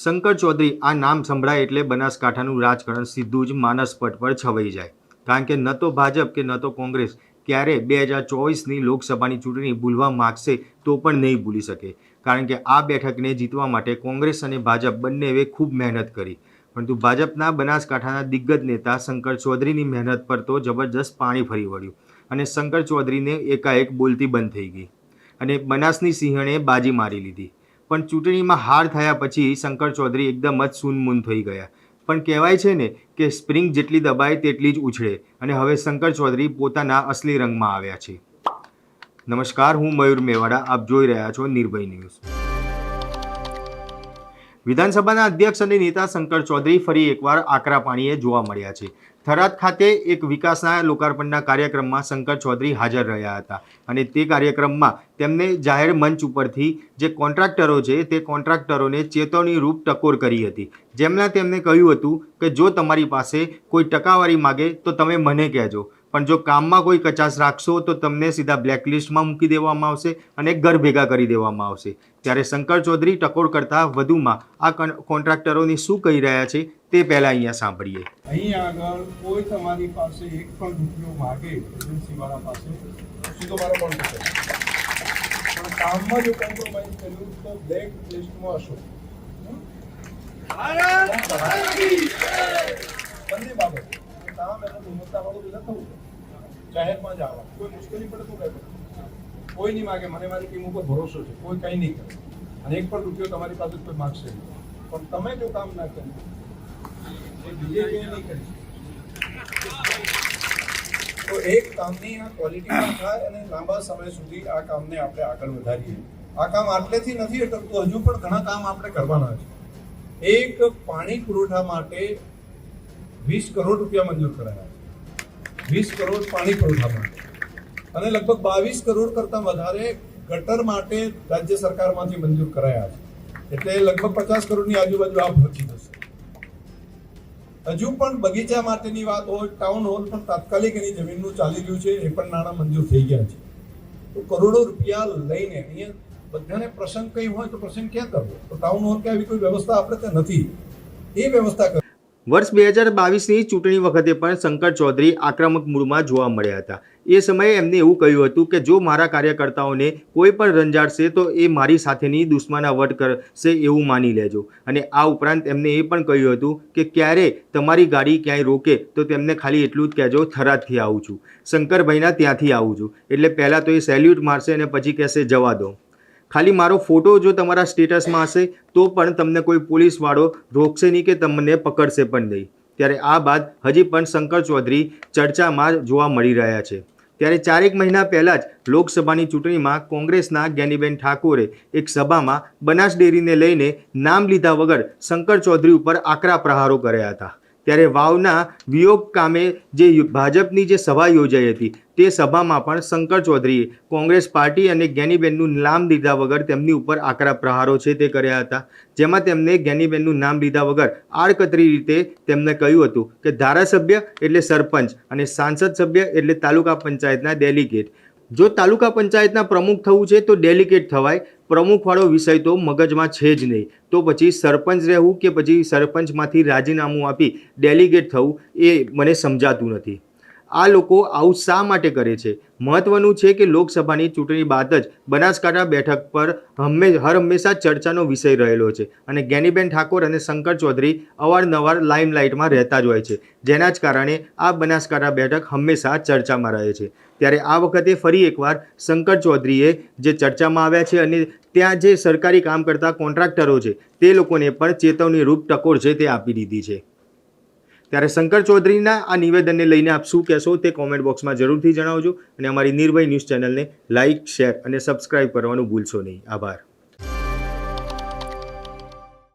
શંકર ચૌધરી આ નામ સંભળાય એટલે બનાસકાંઠાનું રાજકારણ સીધું જ માનસપટ પર છવાઈ જાય. કારણ કે ન તો ભાજપ કે ન તો કોંગ્રેસ ક્યારે બે હજાર ચોવીસની લોકસભાની ચૂંટણી ભૂલવા માગશે તો પણ નહીં ભૂલી શકે. કારણ કે આ બેઠકને જીતવા માટે કોંગ્રેસ અને ભાજપ બંનેએ ખૂબ મહેનત કરી. પરંતુ ભાજપના બનાસકાંઠાના દિગ્ગજ નેતા શંકર ચૌધરીની મહેનત પર તો જબરજસ્ત પાણી ફરી વળ્યું અને શંકર ચૌધરીને એકાએક બોલતી બંધ થઈ ગઈ અને બનાસની સિંહણે બાજી મારી લીધી. પણ ચૂંટણીમાં હાર થયા પછી શંકર ચૌધરી એકદમ જ સૂનમૂન થઈ ગયા. પણ કહેવાય છે ને કે સ્પ્રિંગ જેટલી દબાય તેટલી જ ઉછળે અને હવે શંકર ચૌધરી પોતાના અસલી રંગમાં આવ્યા છે. નમસ્કાર, હું મયુર મેવાડા. આપ જોઈ રહ્યા છો નિર્ભય ન્યૂઝ. વિધાનસભાના અધ્યક્ષ અને નેતા શંકર ચૌધરી ફરી એકવાર આકરા પાણીએ જોવા મળ્યા છે. થરાદ ખાતે એક વિકાસના લોકાર્પણના કાર્યક્રમમાં શંકર ચૌધરી હાજર રહ્યા હતા અને તે કાર્યક્રમમાં તેમને જાહેર મંચ ઉપરથી જે કોન્ટ્રાક્ટરો છે તે કોન્ટ્રાક્ટરોને ચેતવણી રૂપ ટકોર કરી હતી. જેમના તેમને કહ્યું હતું કે, જો તમારી પાસે કોઈ ટકાવારી માગે તો તમે મને કહેજો. પણ જો કામમાં કોઈ કચાશ રાખશો તો તમને સીધા બ્લેકલિસ્ટમાં મૂકી દેવામાં આવશે અને ઘર ભેગા કરી દેવામાં આવશે. ત્યારે શંકર ચૌધરી ટકોર કરતા વધુમાં આ કોન્ટ્રાક્ટરોની શું કહી રહ્યા છે તે પહેલાં અહીંયા સાંભળીએ. અહીં આગળ કોઈ તમારી પાસે એક પણ રૂપિયો માગે એજન્સી વાળા પાસે સીધો મારો પણ પણ કામમાં જો કોમ્પ્રોમાઇઝ કર્યું તો બ્લેક લિસ્ટમાં હશો. ભારત જાહેરમાં જ કોઈ મુશ્કેલી પડે કઈ નહીં માગે, મને મારી ટીમ ઉપર ભરોસો છે. કોઈ કંઈ નહીં કરે. અને એક પણ રૂપિયો તમારી પાસે કોઈ માગશે પણ તમે જો કામ ના કર્યું કરી તો એક કામની આ ક્વોલિટીમાં થાય અને લાંબા સમય સુધી આ કામને આપણે આગળ વધારીએ. આ કામ આટલેથી નથી અટકતું. હજુ પણ ઘણા કામ આપણે કરવાના છે. એક પાણી પુરવઠા માટે વીસ કરોડ રૂપિયા મંજૂર કરાયા. વીસ કરોડ પાણી પુરવઠા માટે અને લગભગ બાવીસ કરોડ કરતાં વધારે ગટર માટે રાજ્ય સરકારમાંથી મંજૂર કરાયા છે. એટલે લગભગ પચાસ કરોડની આજુબાજુ આ પહોંચી જશે હજુ પણ બગીચા માટેની વાત હોય, ટાઉન હોલ, પણ તાત્કાલિક એની જમીનનું ચાલી રહ્યું છે, એ પણ નાણાં મંજૂર થઈ ગયા છે. તો કરોડો રૂપિયા લઈને અહીંયા બધાને પ્રસંગ કઈ હોય તો પ્રસંગ ક્યાં કરવો? તો ટાઉન હોલ કે આવી કોઈ વ્યવસ્થા આપણે ત્યાં નથી. એ વ્યવસ્થા કરવી વર્ષ બે હજાર બાવીસની ચૂંટણી વખતે પણ શંકર ચૌધરી આક્રમક મૂડમાં જોવા મળ્યા હતા. એ સમયે એમને એવું કહ્યું હતું કે, જો મારા કાર્યકર્તાઓને કોઈ પણ રંજાડશે, તો એ મારી સાથેની દુશ્મનાવટ કરશે એવું માની લેજો. અને આ ઉપરાંત એમને એ પણ કહ્યું હતું કે, ક્યારે તમારી ગાડી ક્યાંય રોકે, તો તેમને ખાલી એટલું જ કહેજો, થરાદથી આવું છું. શંકરભાઈના ત્યાંથી આવું છું. એટલે પહેલાં તો એ સેલ્યુટ મારશે અને પછી કહેશે જવા દો. ખાલી મારો ફોટો જો તમારા સ્ટેટસમાં હશે, તો પણ તમને કોઈ પોલીસવાળો રોકશે નહીં કે તમને પકડશે પણ નહીં. ત્યારે આ બાદ હજી પણ શંકર ચૌધરી ચર્ચામાં જોવા મળી રહ્યા છે. ત્યારે ચારેક મહિના પહેલાં જ લોકસભાની ચૂંટણીમાં કોંગ્રેસના જ્ઞાનીબેન ઠાકોરે એક સભામાં બનાસ ડેરીને લઈને નામ લીધા વગર શંકર ચૌધરી ઉપર આકરા પ્રહારો કર્યા હતા. ત્યારે વાવના વિયોગ કામે જે ભાજપની જે સભા યોજાઈ હતી, તે સભામાં પણ શંકર ચૌધરીએ કોંગ્રેસ પાર્ટી અને જ્ઞાનીબેનનું નામ લીધા વગર તેમની ઉપર આકરા પ્રહારો છે તે કર્યા હતા. જેમાં તેમને જ્ઞાનીબેનનું નામ લીધા વગર આડકતરી રીતે તેમને કહ્યું હતું કે ધારાસભ્ય એટલે સરપંચ અને સાંસદ સભ્ય એટલે તાલુકા પંચાયતના ડેલિગેટ. જો તાલુકા પંચાયતના પ્રમુખ થવું છે તો ડેલિગેટ થવાય. પ્રમુખવાળો વિષય તો મગજમાં છે જ નહીં. તો પછી સરપંચ રહેવું કે પછી સરપંચમાંથી રાજીનામું આપી ડેલિગેટ થવું એ મને સમજાતું નથી. આ લોકો આવું શા માટે કરે છે? મહત્વનું છે કે લોકસભાની ચૂંટણી બાદ જ બનાસકાંઠા બેઠક પર હંમેશ, હર હંમેશા ચર્ચાનો વિષય રહેલો છે અને જ્ઞાનીબેન ઠાકોર અને શંકર ચૌધરી અવારનવાર લાઇમલાઇટમાં રહેતા જ હોય છે. જેના જ કારણે આ બનાસકાંઠા બેઠક હંમેશા ચર્ચામાં રહે છે. ત્યારે આ વખતે ફરી એકવાર શંકર ચૌધરીએ જે ચર્ચામાં આવ્યા છે અને ત્યાં જે સરકારી કામ કરતા કોન્ટ્રાક્ટરો છે, તે લોકોને પણ ચેતવણી રૂપ ટકોર છે તે આપી દીધી છે. ત્યારે શંકર ચૌધરીના આ નિવેદનને લઈને આપ શું કહેશો તે કોમેન્ટ બોક્સમાં જરૂરથી જણાવજો અને અમારી નિર્ભય ન્યૂઝ ચેનલને લાઇક શેર અને સબસ્ક્રાઇબ કરવાનું ભૂલશો નહીં. આભાર.